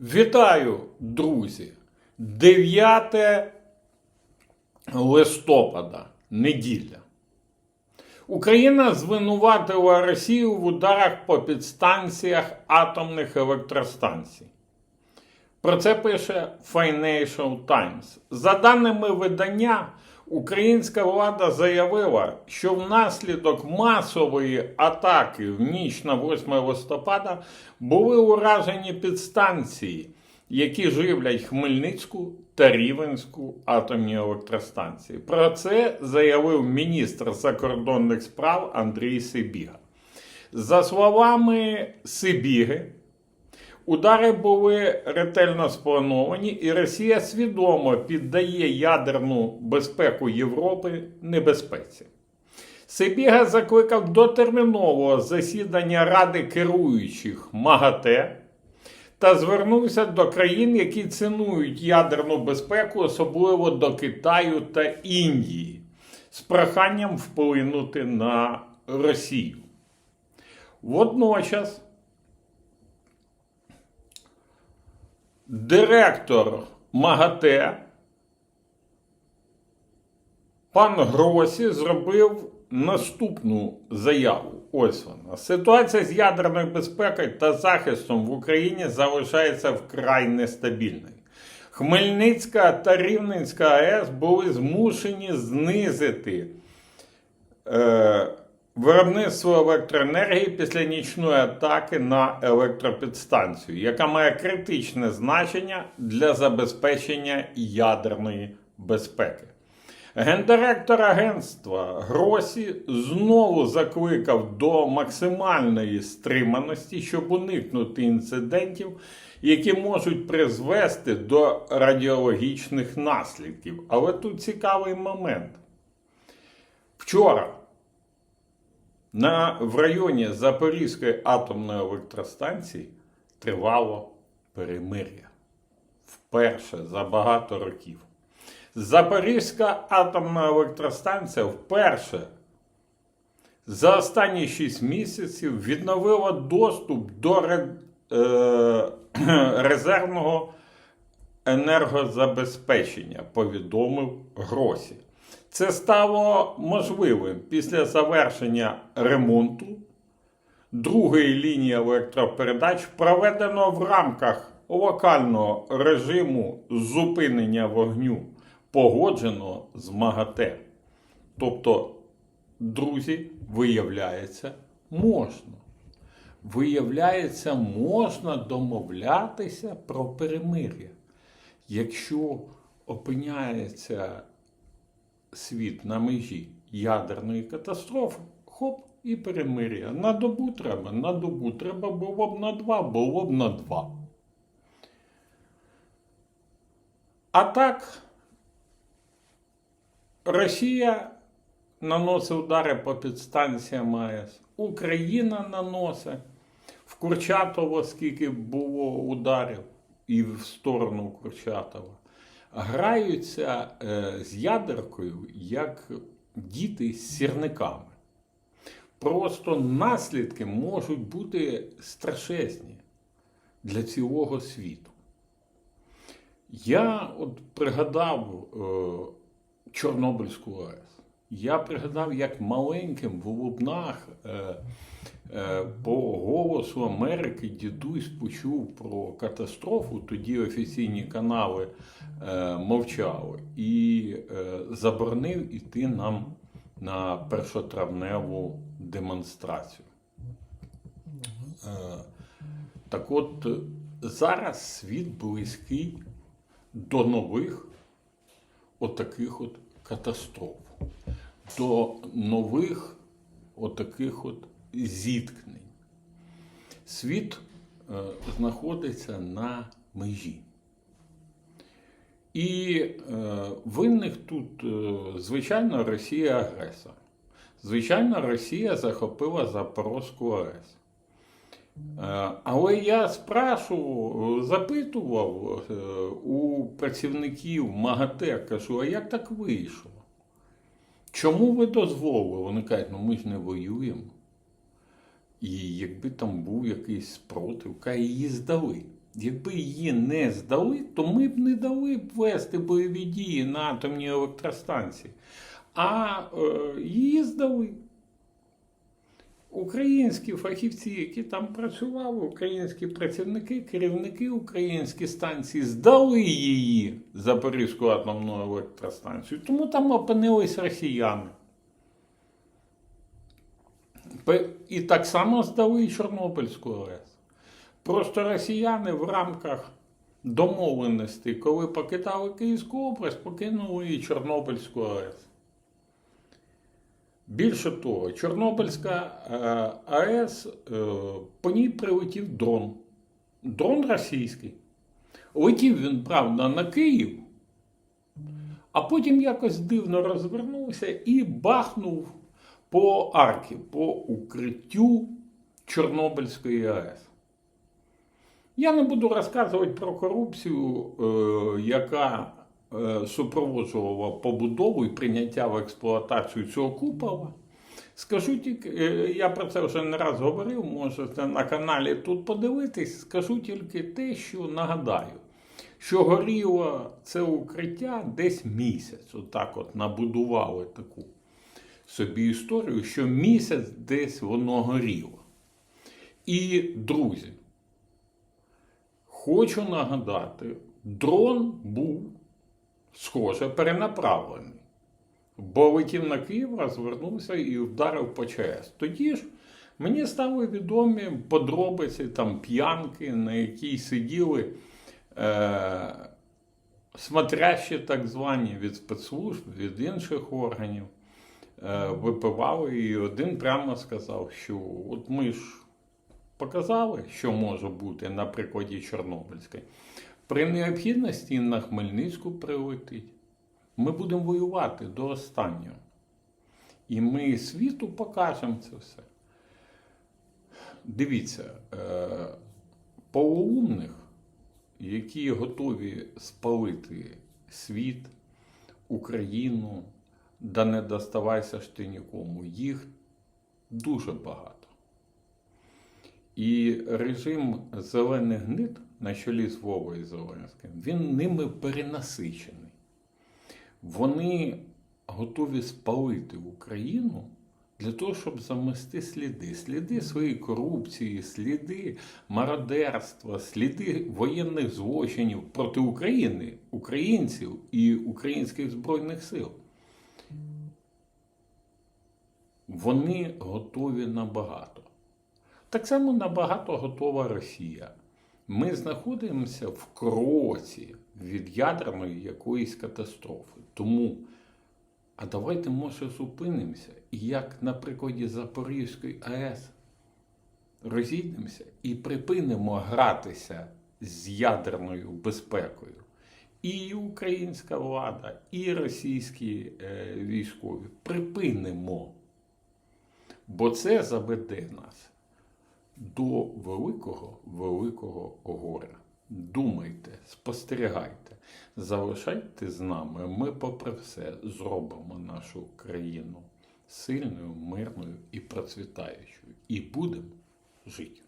Вітаю, друзі! 9 листопада, неділя. Україна звинуватила Росію в ударах по підстанціях атомних електростанцій. Про це пише Financial Times. За даними видання, українська влада заявила, що внаслідок масової атаки в ніч на 8 листопада були уражені підстанції, які живлять Хмельницьку та Рівенську атомні електростанції. Про це заявив міністр закордонних справ Андрій Сибіга. За словами Сибіги, Удари були ретельно сплановані, і Росія свідомо піддає ядерну безпеку Європи небезпеці. Сибіга закликав до термінового засідання Ради керуючих МАГАТЕ та звернувся до країн, які цінують ядерну безпеку, особливо до Китаю та Індії, з проханням вплинути на Росію. Водночас. Директор МАГАТЕ пан Гросі зробив наступну заяву. Ось вона. Ситуація з ядерною безпекою та захистом в Україні залишається вкрай нестабільною. Хмельницька та Рівненська АЕС були змушені знизити е, виробництво електроенергії після нічної атаки на електропідстанцію, яка має критичне значення для забезпечення ядерної безпеки. Гендиректор агентства Гросі знову закликав до максимальної стриманості, щоб уникнути інцидентів, які можуть призвести до радіологічних наслідків. Але тут цікавий момент. Вчора на, в районі Запорізької атомної електростанції тривало перемир'я. Вперше за багато років. Запорізька атомна електростанція вперше за останні 6 місяців відновила доступ до е, резервного енергозабезпечення, повідомив Гросі. Це стало можливим після завершення ремонту другої лінії електропередач, проведено в рамках локального режиму зупинення вогню, погодженого з МАГАТЕ. Тобто, друзі, виявляється, можна. Виявляється, можна домовлятися про перемир'я. Якщо опиняється світ на межі ядерної катастрофи, хоп, і перемир'я. На добу треба, на добу треба було б на два, було б на два. А так, Росія наносить удари по підстанціям АЕС, Україна наносить. В Курчатово скільки було ударів і в сторону Курчатова граються е, з ядеркою як діти з сірниками. Просто наслідки можуть бути страшезні для цілого світу. Я от пригадав е, Чорнобильську АЕС. Я пригадав, як маленьким в Лубнах е, е, по голосу Америки дідусь почув про катастрофу. Тоді офіційні канали е, мовчали і е, заборонив іти нам на першотравневу демонстрацію. Е, так от зараз світ близький до нових отаких от катастроф, до нових отаких от зіткнень. Світ е, знаходиться на межі. І е, винних тут, е, звичайно, Росія агресор. Звичайно, Росія захопила Запорозьку АЕС. Але я спрашував, запитував у працівників МАГАТЕ, кажу, а як так вийшло? Чому ви дозволили? Вони кажуть, ну ми ж не воюємо. І якби там був якийсь спротив, каже, її здали. Якби її не здали, то ми б не дали б вести бойові дії на атомній електростанції. А е, її здали. Українські фахівці, які там працювали, українські працівники, керівники українські станції здали її Запорізьку атомну електростанцію. Тому там опинились росіяни. І так само здали і Чорнобильську АЕС. Просто росіяни в рамках домовленості, коли покидали Київську область, покинули і Чорнобильську АЕС. Більше того, Чорнобильська е, АЕС, е, по ній прилетів дрон. Дрон російський. Летів він, правда, на Київ, а потім якось дивно розвернувся і бахнув по аркі, по укриттю Чорнобильської АЕС. Я не буду розказувати про корупцію, е, яка е, супроводжувала побудову і прийняття в експлуатацію цього купола. Скажу тільки, е, я про це вже не раз говорив, можете на каналі тут подивитись. Скажу тільки те, що нагадаю, що горіло це укриття десь місяць. Отак от набудували таку собі історію, що місяць десь воно горіло. І, друзі, хочу нагадати, дрон був схоже перенаправлений. Бо летів на Київ, розвернувся і вдарив по ЧАЕС. Тоді ж мені стали відомі подробиці там п'янки, на якій сиділи е, смотрящі так звані від спецслужб, від інших органів, е, випивали, і один прямо сказав, що от ми ж показали, що може бути на прикладі Чорнобильської. При необхідності на Хмельницьку прилетить. Ми будемо воювати до останнього. І ми світу покажемо це все. Дивіться, е, полуумних, які готові спалити світ, Україну, да не доставайся ж ти нікому, їх дуже багато. І режим зелених гнид на чолі з Вовою Зеленським, він ними перенасичений. Вони готові спалити Україну для того, щоб замести сліди. Сліди своєї корупції, сліди мародерства, сліди воєнних злочинів проти України, українців і українських збройних сил. Вони готові набагато. Так само набагато готова Росія. Ми знаходимося в кроці від ядерної якоїсь катастрофи. Тому, а давайте, може, зупинимося і як на прикладі Запорізької АЕС розійдемося і припинимо гратися з ядерною безпекою. І українська влада, і російські е, військові припинимо. Бо це заведе нас до великого, великого горя. Думайте, спостерігайте, залишайте з нами. Ми, попри все, зробимо нашу країну сильною, мирною і процвітаючою. І будемо жити.